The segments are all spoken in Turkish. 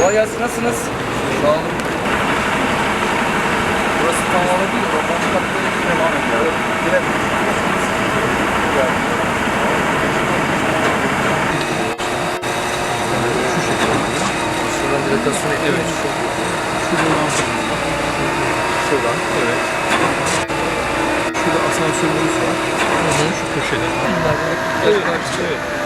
Kolay gelsin. Nasılsınız? Sağ olun. Burası tam değil. Roman katları devam ediyor. Girelim. Şuradan direktasyon evet. Şuradan. Evet. Şurada asansörümüz var. Şu köşede. Evet. evet. Hatta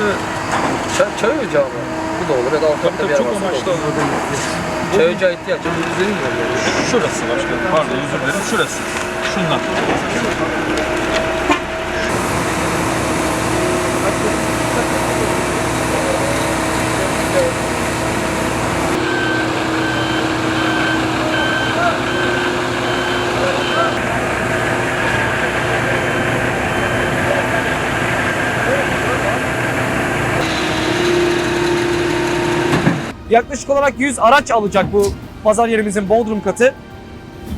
da Çay, çay ocağı mı? Bu da olur ya da alt katta bir yer çok varsa da amaçlı olur. Çay ocağı ihtiyaç. Üzeri mi oluyor? şurası başkanım. Pardon özür dilerim. Şurası. Şundan. Yaklaşık olarak 100 araç alacak bu pazar yerimizin Bodrum katı.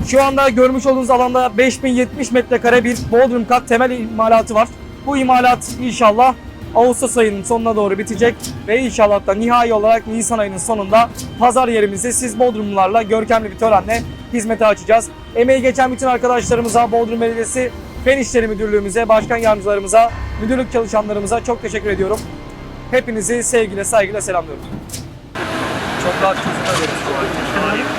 Şu anda görmüş olduğunuz alanda 5070 metrekare bir Bodrum kat temel imalatı var. Bu imalat inşallah Ağustos ayının sonuna doğru bitecek ve inşallah da nihai olarak Nisan ayının sonunda pazar yerimizi siz Bodrumlularla görkemli bir törenle hizmete açacağız. Emeği geçen bütün arkadaşlarımıza, Bodrum Belediyesi Fen İşleri Müdürlüğümüze, başkan yardımcılarımıza, müdürlük çalışanlarımıza çok teşekkür ediyorum. Hepinizi sevgiyle, saygıyla selamlıyorum. Çok rahat çözüme veririz.